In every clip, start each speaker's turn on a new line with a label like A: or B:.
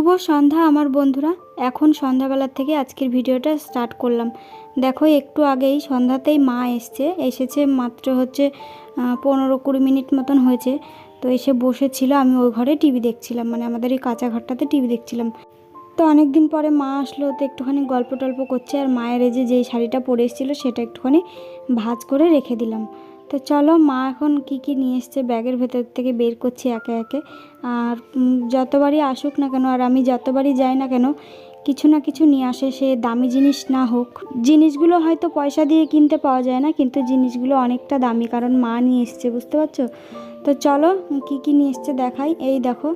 A: শুভ সন্ধ্যা আমার বন্ধুরা। এখন সন্ধ্যাবেলার থেকে আজকের ভিডিওটা স্টার্ট করলাম। দেখো, একটু আগেই সন্ধ্যাতেই মা এসছে। এসেছে মাত্র হচ্ছে পনেরো কুড়ি মিনিট মতন হয়েছে। তো এসে বসেছিল, আমি ওই ঘরে টিভি দেখছিলাম। মানে আমাদের এই কাঁচা ঘরটাতে টিভি দেখছিলাম। তো অনেক দিন পরে মা আসলো, তো একটুখানি গল্প টল্প করছে। আর মায়ের এই যে, যেই শাড়িটা পরে এসেছিল, সেটা একটুখানি ভাজ করে রেখে দিলাম। তো চলো মা এখন কি কি নিয়ে এসছে ব্যাগের ভেতর থেকে বের করছি একে একে। আর যতবারই আসুক না কেন, আর আমি যতবারই যাই না কেন, কিছু না কিছু নিয়ে আসে সে দামি জিনিস না হোক। জিনিসগুলো হয়তো পয়সা দিয়ে কিনতে পাওয়া যায় না, কিন্তু জিনিসগুলো অনেকটা দামি, কারণ মা নিয়ে এসছে, বুঝতে পারছ? তো চলো কি কি নিয়ে এসছে দেখাই। এই দেখো,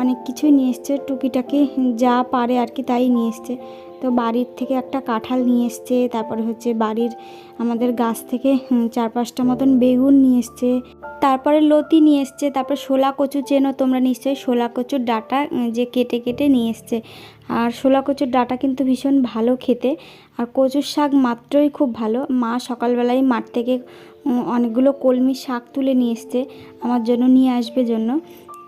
A: অনেক কিছুই নিয়ে এসছে, টুকিটাকি যা পারে আর কি তাই নিয়ে এসছে। তো বাড়ির থেকে একটা কাঁঠাল নিয়ে এসছে, তারপরে হচ্ছে বাড়ির আমাদের গাছ থেকে চার পাঁচটা মতন বেগুন নিয়ে এসছে। তারপরে লতি নিয়ে এসছে, তারপর শোলা কচু চেনো, তোমরা নিশ্চয়ই শোলা কচুর ডাটা যে কেটে কেটে নিয়ে এসছে। আর শোলা কচুর ডাটা কিন্তু ভীষণ ভালো খেতে, আর কচুর শাক মাত্রই খুব ভালো। মা সকালবেলায় মাঠ থেকে অনেকগুলো কলমি শাক তুলে নিয়ে এসছে, আমার জন্য নিয়ে আসবে জন্য।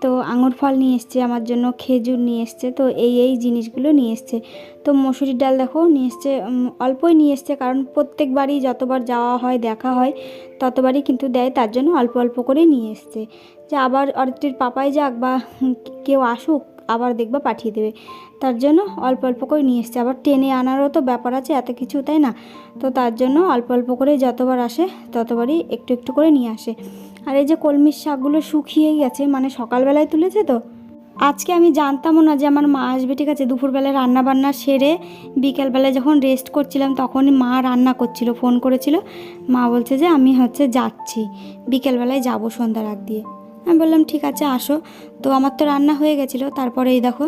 A: তো আঙুর ফল নিয়ে এসছে, আমার জন্য খেজুর নিয়ে এসছে, তো এই এই জিনিসগুলো নিয়ে এসছে। তো মসুরির ডাল দেখো নিয়ে এসছে অল্পই নিয়ে এসছে, কারণ প্রত্যেকবারই যতবার যাওয়া হয়, দেখা হয়, ততবারই কিন্তু দেয়, তার জন্য অল্প অল্প করে নিয়ে এসছে। যে আবার অরিত্রীর পাপাই যাক বা কেউ আসুক, আবার দেখবা পাঠিয়ে দেবে। তার জন্য অল্প অল্প করে নিয়ে এসছে। আবার টেনে আনারও তো ব্যাপার আছে, এত কিছু, তাই না? তো তার জন্য অল্প অল্প করে যতবার আসে, ততবারই একটু একটু করে নিয়ে আসে। আর এই যে কলমির শাকগুলো শুকিয়ে গেছে মানে সকালবেলায় তুলেছে তো? আজকে আমি জানতামও না যে আমার মা আসবে, ঠিক আছে? দুপুরবেলায় রান্না বান্না সেরে বিকেলবেলায় যখন রেস্ট করছিলাম তখনই মা রান্না করছিল ফোন করেছিল। মা বলছে যে আমি হচ্ছে যাচ্ছি, বিকেলবেলায় যাব সন্ধ্যার আগ দিয়ে। আমি বললাম, ঠিক আছে, আসো। তো আমার তো রান্না হয়ে গেছিল, তারপরে এই দেখো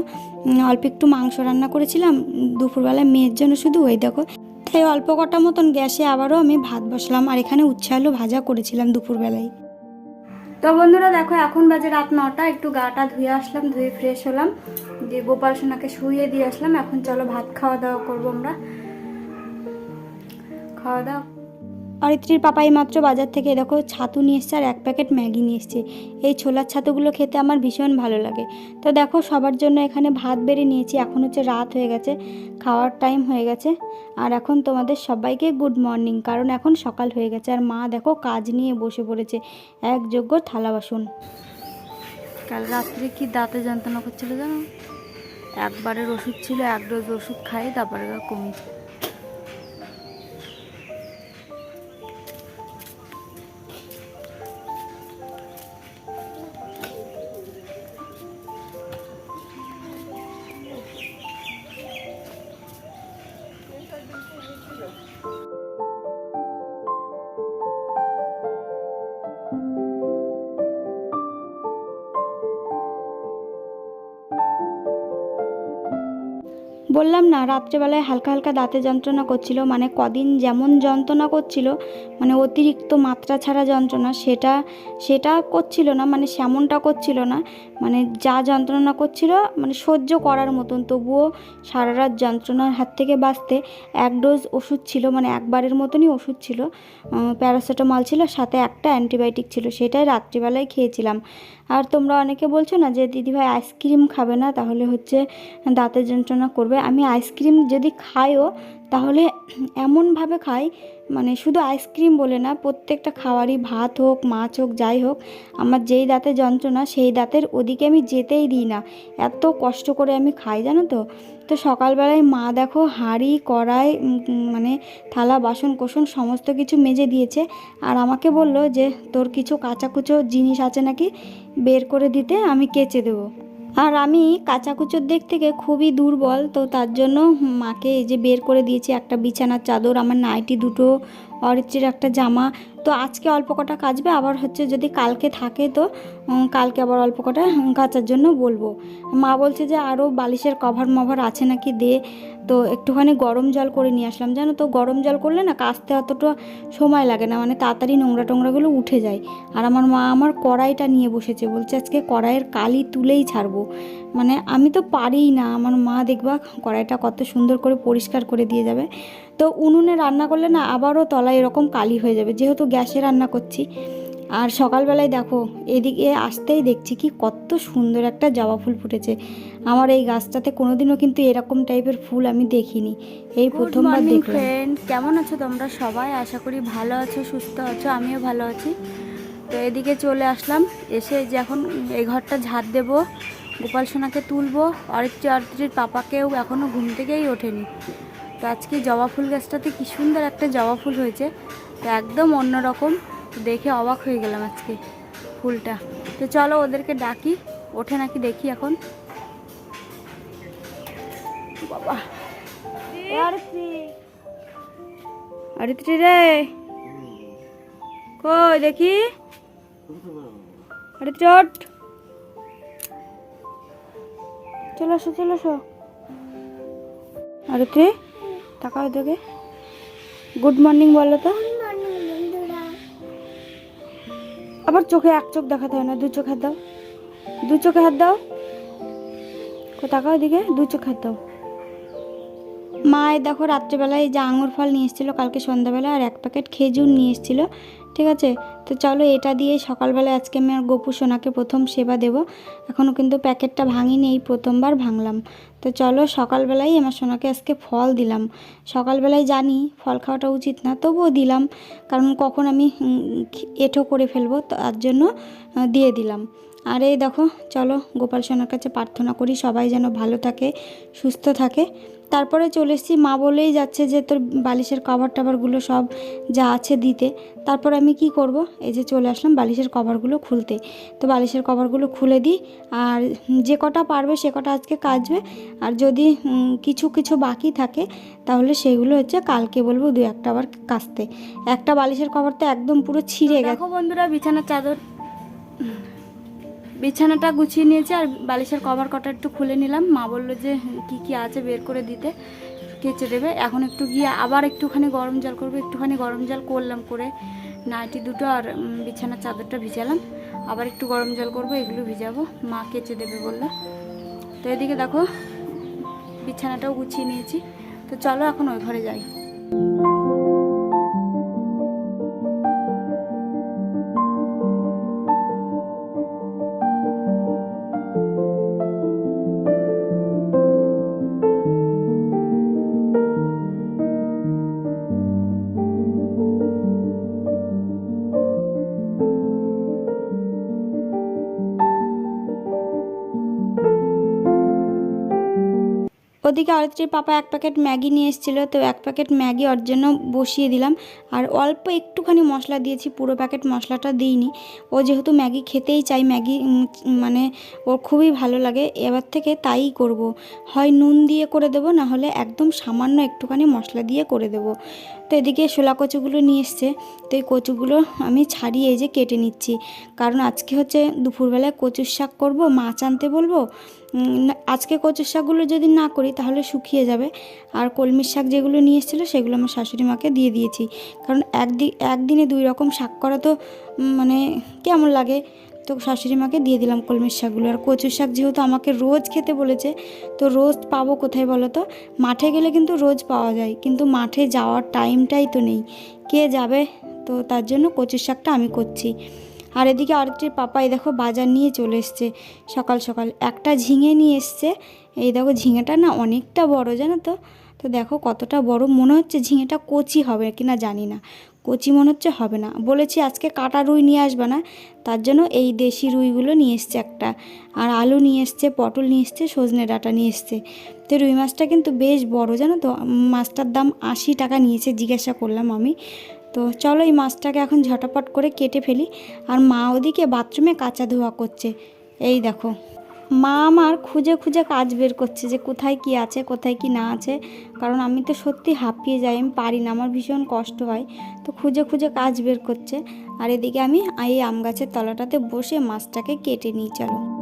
A: অল্প একটু মাংস রান্না করেছিলাম, দুপুরবেলায় মেয়ের জন্য শুধু ওই দেখো। তাই অল্প কটা মতন গ্যাসে আবারও আমি ভাত বসলাম, আর এখানে উচ্ছে আলু ভাজা করেছিলাম দুপুরবেলায়। তো বন্ধুরা দেখো, এখন বাজে রাত নটা, একটু গাটা ধুয়ে আসলাম, ধুয়ে ফ্রেশ হলাম, দিয়ে গোপাল সোনাকে শুয়ে দিয়ে আসলাম। এখন চলো ভাত খাওয়া দাওয়া করব আমরা। খাওয়া দাওয়া অরিত্রীর পাপাই মাত্র বাজার থেকে, দেখো, ছাতু নিয়ে এসছে আর এক প্যাকেট ম্যাগি নিয়ে এসছে। এই ছোলার ছাতুগুলো খেতে আমার ভীষণ ভালো লাগে। তো দেখো, সবার জন্য এখানে ভাত বেড়ে নিয়েছি। এখন হচ্ছে রাত হয়ে গেছে, খাওয়ার টাইম হয়ে গেছে। আর এখন তোমাদের সবাইকে গুড মর্নিং কারণ এখন সকাল হয়ে গেছে। আর মা, দেখো, কাজ নিয়ে বসে পড়েছে। এক যোগ্য থালা বাসন। কাল রাত্রে কি দাঁতে যন্ত্রণা করছিল জানো? একবারের ওষুধ ছিল, এক ডোজ ওষুধ খাই, তারপরে এবার বললাম না, রাত্রেবেলায় হালকা হালকা দাঁতে যন্ত্রণা করছিল মানে কদিন যেমন যন্ত্রণা করছিল মানে অতিরিক্ত মাত্রা ছাড়া যন্ত্রণা, সেটা সেটা করছিল না মানে সেমনটা করছিল না। মানে যা যন্ত্রণা করছিল মানে সহ্য করার মতন। তবুও সারা রাত যন্ত্রণার হাত থেকে বাঁচতে এক ডোজ ওষুধ ছিল মানে একবারের মতনই ওষুধ ছিল। প্যারাসিটামল ছিল, সাথে একটা অ্যান্টিবায়োটিক ছিল, সেটাই রাত্রিবেলায় খেয়েছিলাম। আর তোমরা অনেকে বলছো না যে, দিদিভাই আইসক্রিম খাবে না, তাহলে হচ্ছে দাঁতের যন্ত্রণা করবে। আমি আইসক্রিম যদি খাইও, তাহলে এমনভাবে খাই মানে শুধু আইসক্রিম বলে না, প্রত্যেকটা খাওয়ারই ভাত হোক, মাছ হোক, যাই হোক, আমার যেই দাঁতে যন্ত্রণা সেই দাঁতের ওদিকে আমি যেতেই দিই না। এত কষ্ট করে আমি খাই, জানো তো? তো সকালবেলায় মা দেখো হাঁড়ি, কড়াই মানে থালা, বাসন কোসন সমস্ত কিছু মেজে দিয়েছে আর আমাকে বলল যে, তোর কিছু কাঁচাকুচো জিনিস আছে নাকি? বের করে দিতে, আমি কেচে দেবো। আর আমি কাঁচাকুচোর দিক থেকে খুবই দুর্বল, তো তার জন্য মাকে এই যে বের করে দিয়েছি একটা বিছানার চাদর, আমার নাইটি দুটো অরিত্রির একটা জামা। তো আজকে অল্প কটা কাচবে আবার হচ্ছে যদি কালকে থাকে তো কালকে আবার অল্প কটা কাচার জন্য বলব। মা বলছে যে আরও বালিশের কভার মভার আছে নাকি দে। তো একটুখানি গরম জল করে নিয়ে আসলাম। জানো তো, গরম জল করলে না কাচতে অতটা সময় লাগে না মানে তাড়াতাড়ি নোংরা টোংরাগুলো উঠে যায়। আর আমার মা আমার কড়াইটা নিয়ে বসেছে, বলছে আজকে কড়াইয়ের কালি তুলেই ছাড়বো। মানে আমি তো পারিই না আমার মা দেখবা কড়াইটা কত সুন্দর করে পরিষ্কার করে দিয়ে যাবে। তো উনুনে রান্না করলে না আবারও তলায় এরকম কালি হয়ে যাবে যেহেতু গ্যাসে রান্না করছি। আর সকালবেলায় দেখো এদিকে আসতেই দেখছি কি কত সুন্দর একটা জবা ফুল ফুটেছে। আমার এই গাছটাতে কোনোদিনও কিন্তু এরকম টাইপের ফুল আমি দেখিনি। এই প্রথমবার দেখলাম।
B: ফ্রেন্ড কেমন আছো তোমরা সবাই? আশা করি ভালো আছো সুস্থ আছো আমিও ভালো আছি। তো এদিকে চলে আসলাম এসে যে এখন এই ঘরটা ঝাড় দেবো। গোপাল সোনাকে তুলবো অরিত্রি অরিত্রির পাপাকেও এখনও ঘুম থেকেই ওঠেনি। তো আজকে জবা ফুল গাছটাতে কী সুন্দর একটা জবা ফুল হয়েছে। তো একদম অন্যরকম দেখে অবাক হয়ে গেলাম আজকে ফুলটা। তো চলো ওদেরকে ডাকি, ওঠে নাকি দেখি এখন। বাবা অরিত্রি। রে। কই, দেখি। আরে চলে আসো চলে আসো। আরিত্রি তাকাও দেখে। গুড মর্নিং বলো তো। আবার চোখে এক চোখ দেখাতে হয় না দু চোখ হাত দাও। দু চোখে হাত দাও। কো তাকাও দিকে দু চোখ হাত দাও।
A: মা দেখো রাত্রেবেলায় যে আঙুর ফল নিয়ে এসেছিল, কালকে সন্ধ্যাবেলা আর এক প্যাকেট খেজুর নিয়ে এসেছিল, ঠিক আছে? তো চলো এটা দিয়ে সকালবেলায় আজকে আমি আর গোপু সোনাকে প্রথম সেবা দেব। এখনও কিন্তু প্যাকেটটা ভাঙিনি, এই প্রথমবার ভাঙলাম। তো চলো সকালবেলায় আমার সোনাকে আজকে ফল দিলাম। সকালবেলায় জানি ফল খাওয়াটা উচিত না, তবুও দিলাম, কারণ কখন আমি এঁঠো করে ফেলব তার জন্য দিয়ে দিলাম। আর এই দেখো, চলো গোপাল সোনার কাছে প্রার্থনা করি সবাই যেন ভালো থাকে, সুস্থ থাকে। তারপরে চলে এসেছি। মা বলেই যাচ্ছে যে তোর বালিশের কভার টাভারগুলো সব যা আছে দিতে। তারপর আমি কি করব? এই যে চলে আসলাম বালিশের কভারগুলো খুলতে। তো বালিশের কভারগুলো খুলে দিই। আর যে কটা পারবে সে কটা আজকে কাচবে। আর যদি কিছু কিছু বাকি থাকে তাহলে সেগুলো হচ্ছে কালকে বলব দু একটা আবার কাচতে। একটা বালিশের কভার তো একদম পুরো ছিঁড়ে গেছে
B: দেখো বন্ধুরা বিছানার চাদর বিছানাটা গুছিয়ে নিয়েছি আর বালিশের কভার কটা একটু খুলে নিলাম। মা বলল যে, কি কি আছে বের করে দিতে? কেচে দেবে। এখন একটু গিয়ে আবার একটুখানি গরম জল করব। একটুখানি গরম জল করলাম করে নাইটি দুটো আর বিছানার চাদরটা ভিজালাম। আবার একটু গরম জল করব, এগুলো ভিজাবো। মা কেচে দেবে বলল। তো এদিকে দেখো, বিছানাটাও গুছিয়ে নিয়েছি। তো চলো এখন ওই ঘরে যাই।
A: ওদিকে অরিত্রীর পাপা এক প্যাকেট ম্যাগি নিয়ে এসেছিল, তো এক প্যাকেট ম্যাগি ওর জন্য বসিয়ে দিলাম। আর অল্প একটুখানি মশলা দিয়েছি, পুরো প্যাকেট মশলাটা দিইনি। ও যেহেতু ম্যাগি খেতেই চাই ম্যাগি মানে ওর খুবই ভালো লাগে, এবার থেকে তাই করব। হয় নুন দিয়ে করে দেবো, না হলে একদম সামান্য একটুখানি মশলা দিয়ে করে দেবো। তো এদিকে শোলা কচুগুলো নিয়ে এসছে, তো এই কচুগুলো আমি ছাড়িয়ে এই যে কেটে নিচ্ছি। কারণ আজকে হচ্ছে দুপুরবেলায় কচুর শাক করব, মাছ আনতে বলব আজকে কচুর শাকগুলো যদি না করি তাহলে শুকিয়ে যাবে। আর কলমির শাক যেগুলো নিয়ে এসেছিল সেগুলো আমার শাশুড়ি মাকে দিয়ে দিয়েছি। কারণ একদিন একদিনে দুই রকম শাক করা তো মানে কেমন লাগে? তো শাশুড়ি মাকে দিয়ে দিলাম কলমির শাকগুলো। আর কচুর শাক যেহেতু আমাকে রোজ খেতে বলেছে, তো রোজ পাবো কোথায় বলো তো? মাঠে গেলে কিন্তু রোজ পাওয়া যায়, কিন্তু মাঠে যাওয়ার টাইমটাই তো নেই। কে যাবে? তো তার জন্য কচুর শাকটা আমি করছি। আর এদিকে আরেকটির পাপা এই দেখো বাজার নিয়ে চলে এসছে। সকাল সকাল একটা ঝিঙে নিয়ে এসছে। এই দেখো ঝিঙেটা না অনেকটা বড়, জানো তো? তো দেখো কতটা বড়, মনে হচ্ছে ঝিঙেটা কচি হবে কিনা জানি না। কচি মনে হচ্ছে হবে না। বলেছি আজকে কাটা রুই নিয়ে আসবে না, তার জন্য এই দেশি রুইগুলো নিয়ে এসছে একটা। আর আলু নিয়ে এসছে, পটল নিয়ে এসছে, সজনে ডাটা নিয়ে এসছে। তো রুই মাছটা কিন্তু বেশ বড়, জানো তো? মাছটার দাম আশি টাকা নিয়েছে, জিজ্ঞাসা করলাম আমি। তো চলো এই মাছটাকে এখন ঝটাপট করে কেটে ফেলি। আর মা ওদিকে বাথরুমে কাঁচা ধোয়া করছে। এই দেখো, মা আমার খুঁজে খুঁজে কাজ বের করছে যে কোথায় কি আছে, কোথায় কি না আছে। কারণ আমি তো সত্যি হাঁপিয়ে যাই, আমি পারি না, আমার ভীষণ কষ্ট হয়। তো খুঁজে খুঁজে কাজ বের করছে। আর এদিকে আমি এই আম গাছের তলাটাতে বসে মাছটাকে কেটে নিই, চলো।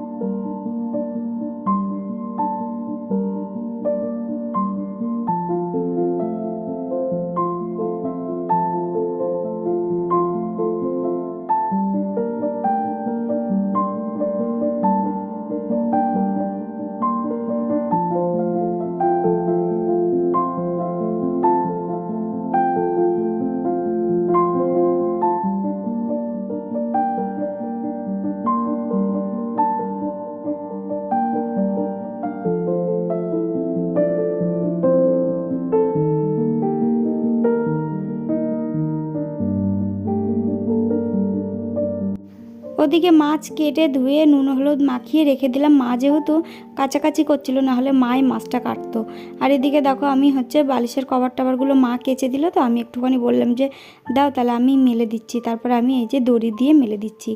A: ওদিকে মাছ কেটে ধুয়ে নুন, হলুদ মাখিয়ে রেখে দিলাম। মা যেহেতু কাছাকাছি করছিল, না হলে মাই মাছটা কাটতো। আর এদিকে দেখো, আমি হচ্ছে বালিশের কভার টাভারগুলো মা কেচে দিল, তো আমি একটুখানি বললাম যে, দাও তাহলে আমি মেলে দিচ্ছি। তারপরে আমি এই যে দড়ি দিয়ে মেলে দিচ্ছি।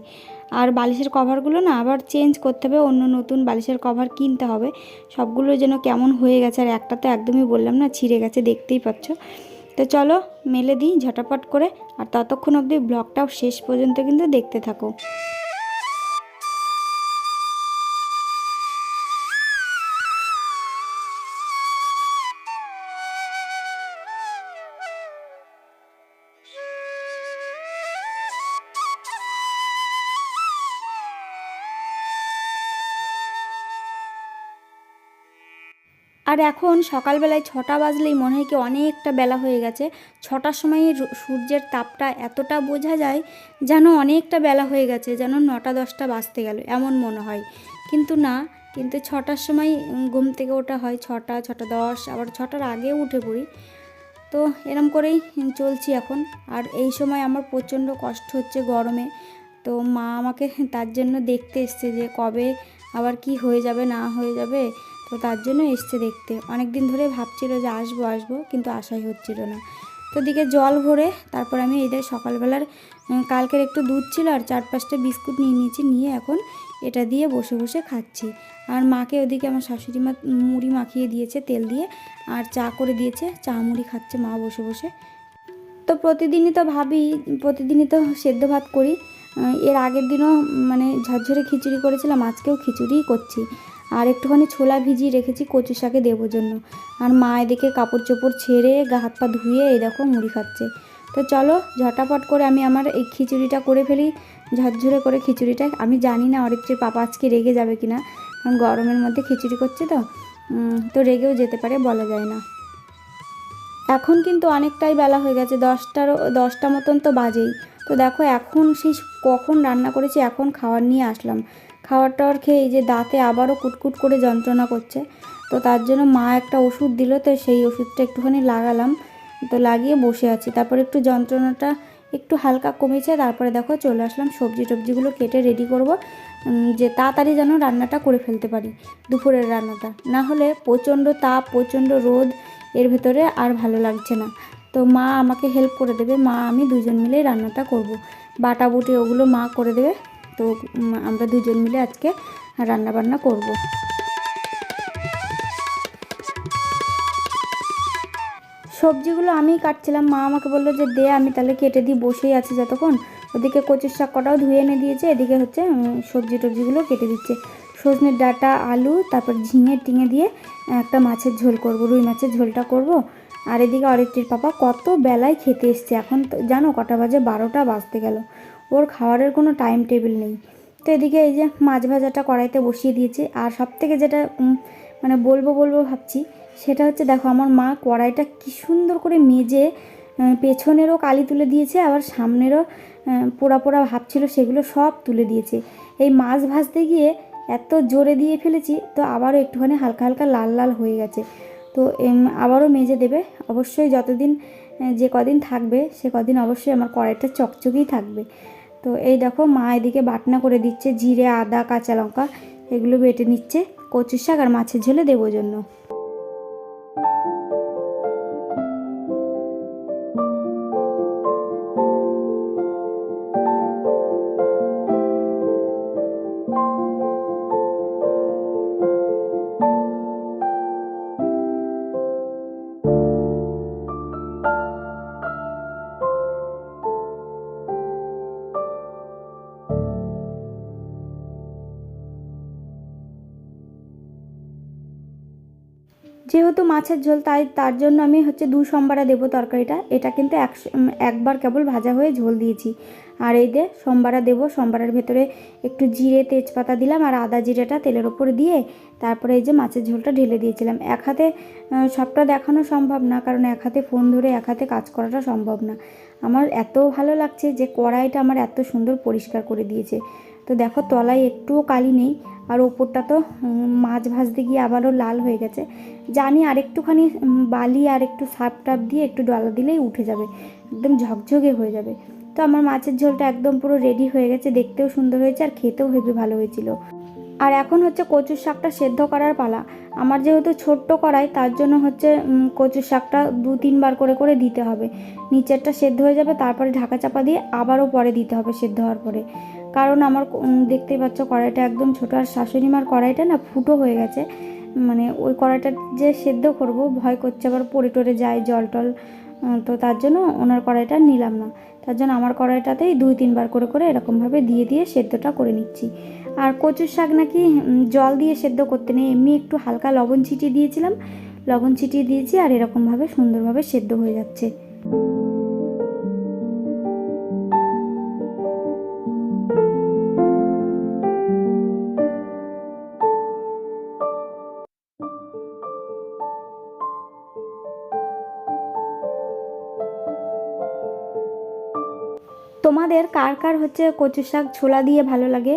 A: আর বালিশের কভারগুলো না আবার চেঞ্জ করতে হবে, অন্য নতুন বালিশের কভার কিনতে হবে। সবগুলো যেন কেমন হয়ে গেছে, আর একটা তো একদমই বললাম না, ছিঁড়ে গেছে, দেখতেই পাচ্ছ। তো চলো, মেলে দিই ঝটাপট করে, আর ততক্ষণ অবধি ব্লগটাও শেষ পর্যন্ত কিন্তু দেখতে থাকো। আর এখন সকালবেলায় ছটা বাজলেই মনে হয় কি অনেকটা বেলা হয়ে গেছে। ছটার সময় সূর্যের তাপটা এতটা বোঝা যায় যেন অনেকটা বেলা হয়ে গেছে, যেন নটা দশটা বাজতে গেল, এমন মনে হয়। কিন্তু না, কিন্তু ছটার সময় ঘুম থেকে ওঠা হয় ছটা ছটা দশ, আবার ছটার আগে উঠে পড়ি। তো এরম করেই চলছি এখন। আর এই সময় আমার প্রচণ্ড কষ্ট হচ্ছে গরমে। তো মা আমাকে তার জন্য দেখতে এসছে যে কবে আবার কি হয়ে যাবে, না হয়ে যাবে। তো তার জন্য এসছে দেখতে। অনেক দিন ধরে ভাবছিল যে আসব আসব, কিন্তু আশাই হচ্ছিল না। তো দিকে জল ভরে তারপর আমি এদের সকালবেলার কালকের একটু দুধ ছিল আর চার পাঁচটা বিস্কুট নিয়ে নিয়েছি, নিয়ে এখন এটা দিয়ে বসে বসে খাচ্ছি। আর মাকে ওদিকে আমার শাশুড়ি মা, মুড়ি মাখিয়ে দিয়েছে তেল দিয়ে, আর চা করে দিয়েছে, চা মুড়ি খাচ্ছে মা বসে বসে। তো প্রতিদিনই তো ভাবি, প্রতিদিনই তো সেদ্ধ ভাত করি। এর আগের দিনও মানে ঝরঝরে খিচুড়ি করেছিলাম, আজকেও খিচুড়িই করছি। আর একটুখানি ছোলা ভিজিয়ে রেখেছি কচু শাকে দেবো জন্য। আর মা এদিকে কাপড় চোপড় ছেড়ে গা হাত পা ধুয়ে এই দেখো মুড়ি খাচ্ছে। তো চলো ঝটাপট করে আমি আমার এই খিচুড়িটা করে ফেলি, ঝরঝরে করে খিচুড়িটা। আমি জানি না অরিত্রীর পাপা আজকে রেগে যাবে কিনা, কারণ গরমের মধ্যে খিচুড়ি করছে তো। তো রেগেও যেতে পারে বলা যায় না। এখন কিন্তু অনেকটাই বেলা হয়ে গেছে, দশটারও, দশটা মতন তো বাজেই। তো দেখো এখন সেই কখন রান্না করেছি, এখন খাবার নিয়ে আসলাম। খাবার টাওয়ার খেয়ে যে দাঁতে আবারও কুটকুট করে যন্ত্রণা করছে। তো তার জন্য মা একটা ওষুধ দিল, তো সেই ওষুধটা একটুখানি লাগালাম। তো লাগিয়ে বসে আছি। তারপর একটু যন্ত্রণাটা একটু হালকা কমেছে, তারপরে দেখো চলে আসলাম সবজি টবজিগুলো কেটে রেডি করব যে তাড়াতাড়ি যেন রান্নাটা করে ফেলতে পারি, দুপুরের রান্নাটা। না হলে প্রচণ্ড তাপ, প্রচণ্ড রোদ এর ভেতরে আর ভালো লাগছে না। তো মা আমাকে হেল্প করে দেবে। মা, আমি দুজন মিলেই রান্নাটা করব। বাটা বুটি ওগুলো মা করে দেবে। তো আমরা দুজন মিলে আজকে রান্না বান্না করব। সবজিগুলো আমিই কাটছিলাম। মা আমাকে বলল যে, দে, আমি তাহলে কেটে দিই, বসেই আছি যতক্ষণ। ওদিকে কচুর শাক কটাও ধুয়ে এনে দিয়েছে। এদিকে হচ্ছে সবজি টবজিগুলো কেটে দিচ্ছে। সজনের ডাঁটা, আলু, তারপর ঝিঙে, টিঙে দিয়ে একটা মাছের ঝোল করব, রুই মাছের ঝোলটা করব। আর এদিকে অরিত্রির পাপা কত বেলায় খেতে এসছে। এখন তো জানো কটা বাজে? বারোটা বাজতে গেল। ওর খাওয়ারের কোনো টাইম টেবিল নেই। তো এদিকে এই যে মাছ ভাজাটা কড়াইতে বসিয়ে দিয়েছে। আর সব থেকে যেটা মানে বলব বলব ভাবছি, সেটা হচ্ছে দেখো আমার মা কড়াইটা কি সুন্দর করে মেজে পেছনেরও কালি তুলে দিয়েছে, আবার সামনেরও পোড়া পোড়া ভাব ছিল, সেগুলো সব তুলে দিয়েছে। এই মাছ ভাজতে গিয়ে এত জোরে দিয়ে ফেলেছি, তো আবারও একটুখানি হালকা হালকা লাল লাল হয়ে গেছে। তো আবারও মেজে দেবে। অবশ্যই যতদিন যে কদিন থাকবে, সে কদিন অবশ্যই আমার কড়াইটা চকচকেই থাকবে। তো এই দেখো, মা এদিকে বাটনা করে দিচ্ছে, জিরে, আদা, কাঁচা লঙ্কা, এগুলো বেটে নিচ্ছে। কচুর শাক আর মাছের ঝোলে দেবো জন্য। যেহেতু মাছের ঝোল, তাই তার জন্য আমি হচ্ছে দু সোমবারে দেবো তরকারিটা। এটা কিন্তু এক একবার কেবল ভাজা হয়ে ঝোল দিয়েছি। আর এই যে সোমবারা দেবো, সোমবারের ভেতরে একটু জিরে, তেজপাতা দিলাম আর আদা জিরেটা তেলের ওপর দিয়ে তারপরে এই যে মাছের ঝোলটা ঢেলে দিয়েছিলাম। এক হাতে সবটা দেখানো সম্ভব না, কারণ এক হাতে ফোন ধরে এক হাতে কাজ করাটা সম্ভব না। আমার এত ভালো লাগছে যে কড়াইটা আমার এত সুন্দর পরিষ্কার করে দিয়েছে। তো দেখো তলায় একটুও কালি নেই আর ওপরটা তো মাছ ভাজতে গিয়ে আবারও লাল হয়ে গেছে। জানি আর একটুখানি বালি আর একটু সাপ টাপ দিয়ে একটু ডলা দিলেই উঠে যাবে, একদম ঝকঝকে হয়ে যাবে। তো আমার মাছের ঝোলটা একদম পুরো রেডি হয়ে গেছে, দেখতেও সুন্দর হয়েছে আর খেতেও হেবি ভালো হয়েছিল। আর এখন হচ্ছে কচুর শাকটা সেদ্ধ করার পালা। আমার যেহেতু ছোট্ট কড়াই, তার জন্য হচ্ছে কচুর শাকটা দু তিনবার করে করে দিতে হবে। নিচেরটা সেদ্ধ হয়ে যাবে, তারপরে ঢাকা চাপা দিয়ে আবারও পরে দিতে হবে সেদ্ধ হওয়ার পরে। কারণ আমার উম, দেখতেই পাচ্ছ কড়াইটা একদম ছোটো। আর শাশুড়ি মার কড়াইটা না ফুটো হয়ে গেছে। মানে ওই কড়াইটা যে সেদ্ধ করব ভয় করছে আবার পড়ে টরে যায় জল টল। তো তার জন্য ওনার কড়াইটা নিলাম না। তার জন্য আমার কড়াইটাতেই দুই তিনবার করে করে এরকমভাবে দিয়ে দিয়ে সেদ্ধটা করে নিচ্ছি। আর কচুর শাক নাকি জল দিয়ে সেদ্ধ করতে নেই। এমনি একটু হালকা লবণ ছিটিয়ে দিয়েছিলাম। লবণ ছিটিয়ে দিয়েছি আর এরকমভাবে সুন্দরভাবে সেদ্ধ হয়ে যাচ্ছে। তোমাদের কার কার হচ্ছে কচু শাক ছোলা দিয়ে ভালো লাগে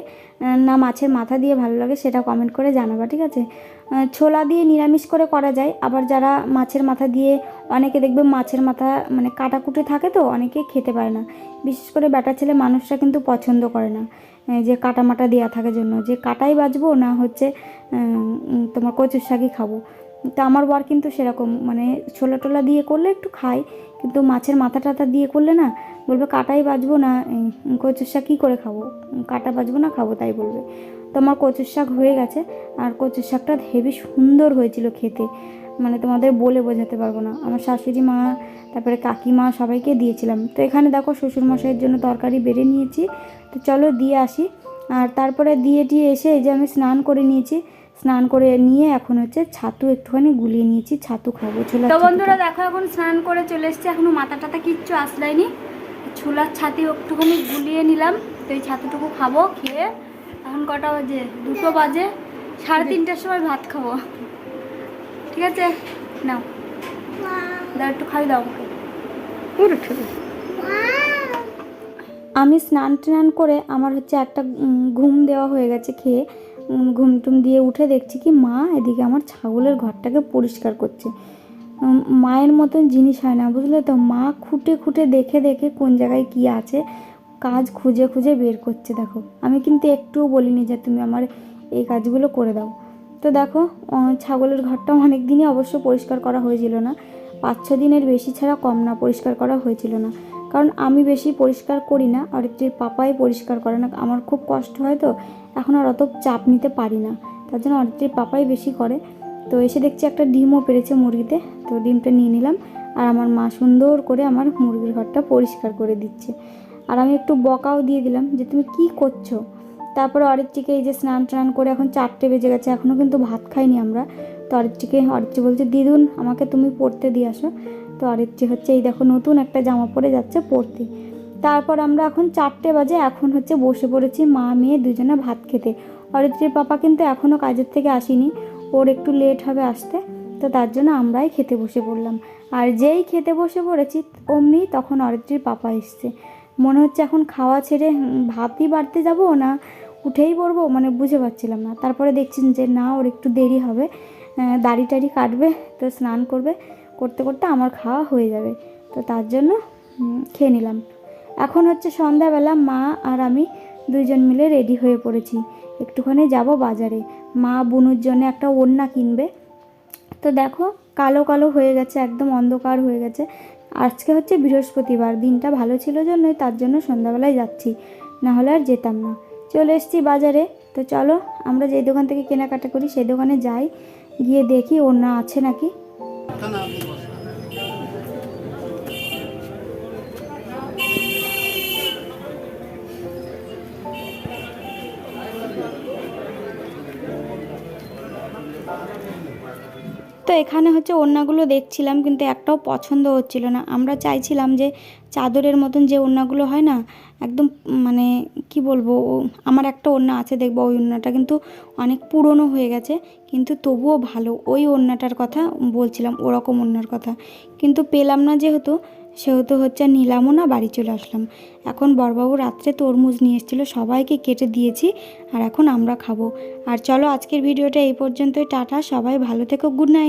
A: না মাছের মাথা দিয়ে ভালো লাগে সেটা কমেন্ট করে জানাবা, ঠিক আছে? ছোলা দিয়ে নিরামিষ করে করা যায়, আবার যারা মাছের মাথা দিয়ে, অনেকে দেখবে মাছের মাথা মানে কাটাকুটে থাকে তো, অনেকে খেতে পারে না। বিশেষ করে বেটা ছেলে মানুষরা কিন্তু পছন্দ করে না যে কাটা মাটা দেওয়া থাকার জন্য, যে কাটাই বাজবো না হচ্ছে তোমার কচুর শাকই খাব। তো আমার বর কিন্তু সেরকম মানে ছোলা টোলা দিয়ে করলে একটু খায়, কিন্তু মাছের মাথা টাথা দিয়ে করলে না, বলবে কাটাই বাজবো না কচুর শাক কী করে খাব? কাটা বাজবো না, খাব তাই বলবে। তো আমার কচুর শাক হয়ে গেছে, আর কচুর শাকটা হেবি সুন্দর হয়েছিল খেতে মানে তোমাদের বলে বোঝাতে পারব না। আমার শাশুড়ি মা, তারপরে কাকিমা সবাইকে দিয়েছিলাম। তো এখানে দেখো শ্বশুরমশাইয়ের জন্য তরকারি বেড়ে নিয়েছি, তো চলো দিয়ে আসি। আর তারপরে দিয়ে টিয়ে এসে এই যে আমি স্নান করে নিয়েছি স্নান করে নিয়ে এখন হচ্ছে ছাতু একটুখানি গুলিয়ে নিয়েছি ছাতু খাব ছোলা
B: তো বন্ধুরা দেখো এখন স্নান করে চলে এসেছি এখনও মাথা টাথা কিচ্ছু আসলাইনি। ছোলার ছাতি একটুখানি গুলিয়ে নিলাম তো এই ছাতুটুকু খাব খেয়ে এখন কটা বাজে? দুটো বাজে সাড়ে তিনটার সময় ভাত খাব। ঠিক আছে? নাও। দাও একটু খাই দাও।
A: আমি স্নান টান করে আমার হচ্ছে একটা ঘুম দেওয়া হয়ে গেছে খেয়ে। উম, ঘুম টুম দিয়ে উঠে দেখছি কি মা এদিকে আমার ছাগলের ঘরটাকে পরিষ্কার করছে। মায়ের মতন জিনিস হয় না বুঝলে তো? মা খুঁটে খুঁটে দেখে দেখে কোন জায়গায় কি আছে কাজ খুঁজে খুঁজে বের করছে দেখো। আমি কিন্তু একটুও বলিনি যে তুমি আমার এই কাজগুলো করে দাও। তো দেখো ছাগলের ঘরটা অনেক দিনই অবশ্য পরিষ্কার করা হয়েছিল না। পাঁচ ছ দিনের বেশি ছাড়া কম না পরিষ্কার করা হয়েছিল না। কারণ আমি বেশি পরিষ্কার করি না অরিত্রীর পাপাই পরিষ্কার করে না আমার খুব কষ্ট হয় তো। এখন আর অত চাপ নিতে পারি না। তার জন্য অরিত্রীর পাপাই বেশি করে। তো এসে দেখছি একটা ডিমও পেরেছে মুরগিতে। তো ডিমটা নিয়ে নিলাম। আর আমার মা সুন্দর করে আমার মুরগির ঘরটা পরিষ্কার করে দিচ্ছে। আর আমি একটু বকাও দিয়ে দিলাম যে, তুমি কি করছ? তারপরে অরিত্রীকে এই যে স্নান টান করে এখন চারটে বেজে গেছে এখনও কিন্তু ভাত খাইনি আমরা। তো অরিত্রীকে, অরিত্রী বলছে, দিদুন, আমাকে তুমি পড়তে দিয়ে আসো। তো অরিত্রী হচ্ছে, এই দেখো, নতুন একটা জামা পরে যাচ্ছে পড়তে। তারপর আমরা এখন চারটে বাজে, এখন হচ্ছে বসে পড়েছি মা, মেয়ে দুজনে ভাত খেতে। অরিত্রীর পাপা কিন্তু এখনও কাজের থেকে আসেনি, ওর একটু লেট হবে আসতে, তো তার জন্য আমরাই খেতে বসে পড়লাম। আর যেই খেতে বসে পড়েছি অমনি তখন অরিত্রীর পাপা এসছে। মনে হচ্ছে এখন খাওয়া ছেড়ে ভাতই বাড়তে যাব না, উঠেই পড়ব মানে বুঝে পাচ্ছিলাম না। তারপরে দেখছেন যে না, ওর একটু দেরি হবে দাড়ি টাড়ি কাটবে, তো স্নান করবে। করতে করতে আমার খাওয়া হয়ে যাবে, তো তার জন্য খেয়ে নিলাম। এখন হচ্ছে সন্ধ্যাবেলা মা আর আমি দুইজন মিলে রেডি হয়ে পড়েছি। একটুখানি যাব বাজারে। মা বুনুর জন্য একটা ওড়না কিনবে। তো দেখো, কালো কালো হয়ে গেছে, একদম অন্ধকার হয়ে গেছে। আজকে হচ্ছে বৃহস্পতিবার, দিনটা ভালো ছিল জন্যই তার জন্য সন্ধ্যাবেলায় যাচ্ছি। না হলে আর যেতাম না। চলে এসেছি বাজারে। তো চলো, আমরা যেই দোকান থেকে কেনাকাটা করি সেই দোকানে যাই। গিয়ে দেখি ওড়না আছে নাকি। তো এখানে হচ্ছে ওড়নাগুলো দেখছিলাম, কিন্তু একটাও পছন্দ হচ্ছিল না। আমরা চাইছিলাম যে চাদরের মতন যে ওড়নাগুলো হয় না, একদম মানে কি বলব আমার একটা ওড়না আছে দেখব ওই ওড়নাটা কিন্তু অনেক পুরনো হয়ে গেছে, কিন্তু তবুও ভালো। ওই ওড়নাটার কথা বলছিলাম, ওরকম ওড়নার কথা। কিন্তু পেলাম না যেহেতু, সেহেতু হচ্ছে নিলামও না, বাড়ি চলে আসলাম। এখন বড়বাবু রাত্রে তরমুজ নিয়ে এসেছিল, সবাইকে কেটে দিয়েছি, আর এখন আমরা খাব। আর চলো আজকের ভিডিওটা এই পর্যন্তই, টাটা, সবাই ভালো থেকো, গুড নাইট।